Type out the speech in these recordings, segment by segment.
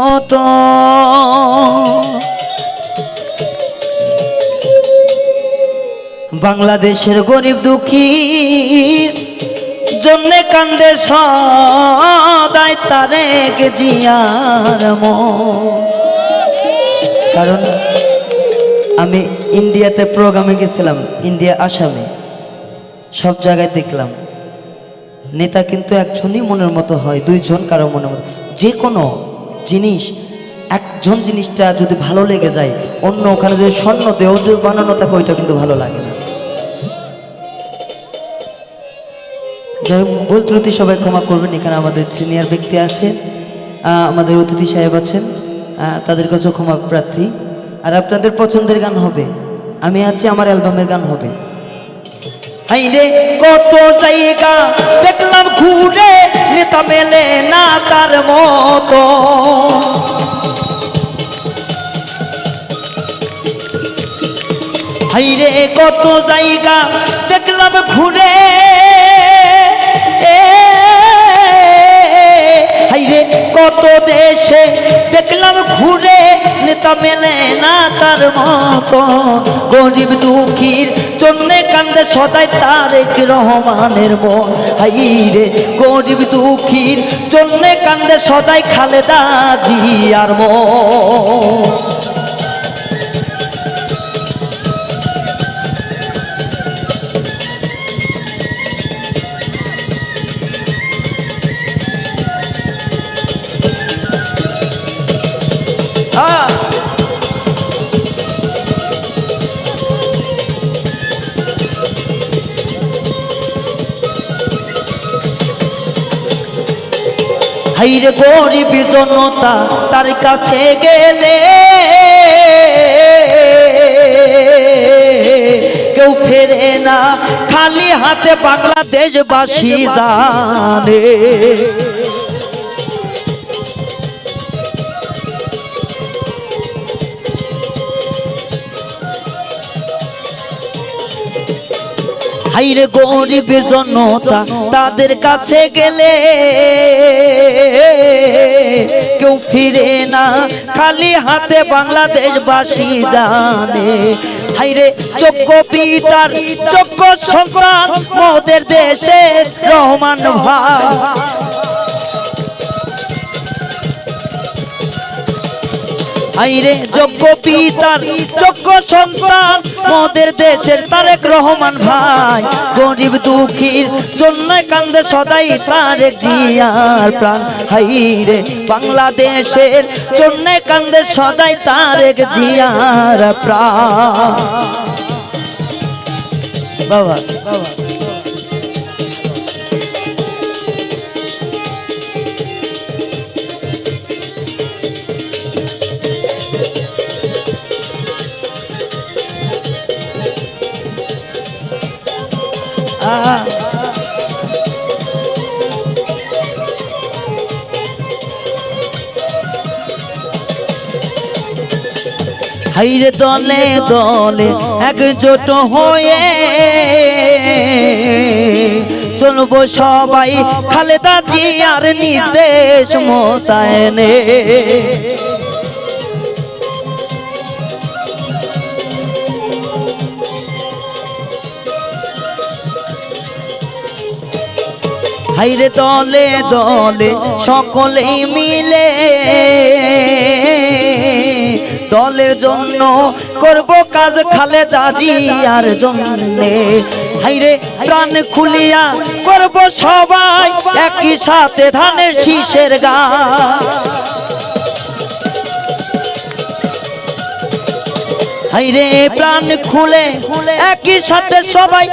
মতো। বাংলাদেশের গরিব দুঃখীর জন্যে কান্দে সদাই তারেক জিয়ার কারণ আমি ইন্ডিয়াতে প্রোগ্রামে গেছিলাম, ইন্ডিয়া আসামে। সব জায়গায় দেখলাম, নেতা কিন্তু একজনই মনের মতো হয়, দুইজন কারও মনের মতো। যে কোনো জিনিস একজন জিনিসটা যদি ভালো লেগে যায়, অন্য ওখানে যদি স্বর্ণ দেও, যদি বানানো থাকে, ওইটা কিন্তু ভালো লাগে না। যাই হোক ভুল ত্রুটি সবাই ক্ষমা করবেন, এখানে আমাদের সিনিয়র ব্যক্তি আছেন আমাদের অতিথি সাহেব আছেন তাদের কাছেও ক্ষমা প্রার্থী। আর আপনাদের পছন্দের গান হবে, আমি আছি, আমার অ্যালবামের গান হবে। কত জায়গা দেখলাম ঘুরে, নেতা মেলে না তার মতো। হাই রে কত জায়গা দেখলাম ঘুরে। হাই রে কত দেশে দেখলাম ঘুরে। নেতা মেলে না তার মতো, গরিব দুঃখীর জন্যে কান্দে সদাই তারেক রহমানের মন। হাই রে গরিব দুঃখীর জন্যে কান্দে সদাই খালেদা জিয়ার মন। হাইরে গরিব জনতা তার কাছে গেলে। কেউ ফেরে না খালি হাতে বাংলাদেশবাসী জানে। হাইরে গরিব জনতা, তাদের কাছে গেলে কেউ ফিরে না। খালি হাতে বাংলাদেশবাসী জানে। হাইরে চক্ষ পিতার চক্ষ সন্তান, মোদের দেশের রহমান ভাই। আইরে যোগ্য পিতার, যোগ্য সন্তান, মোদের দেশের তারেক রহমান ভাই। গরিব দুঃখীর জন্য কান্দে সদাই তারেক জিয়ার প্রাণ। হাইরে বাংলাদেশের জন্য কান্দে সদাই তারেক জিয়ার প্রাণ। বাবা বাবা। হাইরে দলে দলে একজোট হয়ে চলবো সবাই খালেদা জিয়ার নির্দেশ মোতায়নে। হাইরে দলে দলে সকলে মিলে দলের জন্য করব কাজ খালে দাজি আর জন্যে। হাইরে প্রাণ খুলিয়া করব সবাই একই সাথে ধানের শীষের গা। হাইরে প্রাণ খুলে একই সাথে সবাই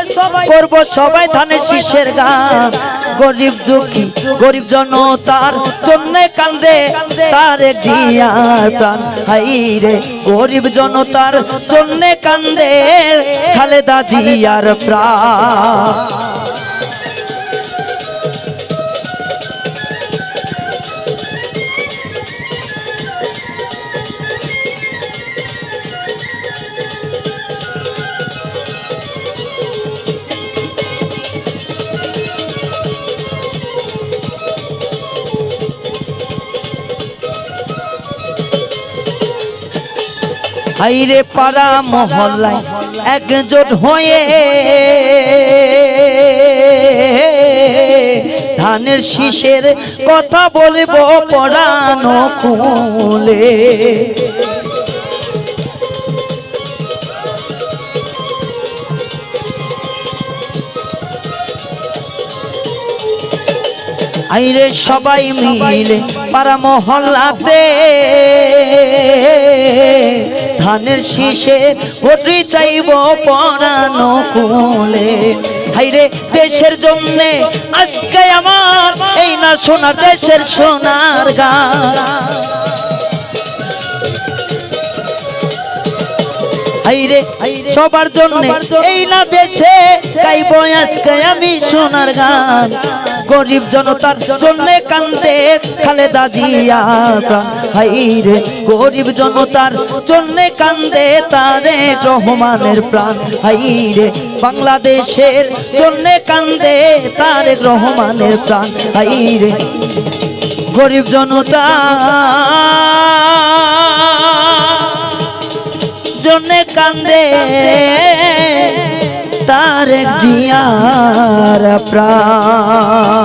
করব সবাই ধানের শীষের গান গরিব দুঃখী, গরিব জনতার জন্য কান্দে, তার জিয়ার প্রাণ। হাই রে, গরিব জনতার জন্য কান্দে, খালেদা জিয়ার প্রাণ। হাইরে পাড়া মহল্লায় একজোট হয়ে ধানের শীষের কথা বলব পড়ানো খুলে। আইরে সবাই মিলে পাড়া মহল্লাতে ধানের শীষে ভোটরি চাইব পরানো কুলে। হাইরে দেশের জন্য আজকে আমার, এই না সোনার দেশের সোনার গান। হাইরে সবার জন্য এই না দেশে গাইব আজকে আমি সোনার গান। গরিব জনতার জন্য কান্দে খালেদা জিয়া হাইরে গরিব জনতার জন্য কান্দে তারে রহমানের প্রাণ। হাইরে বাংলাদেশের জন্য কান্দে তারেক রহমানের প্রাণ। হাইরে গরিব জনতা কান্দে তার জিয়ার প্রাণ।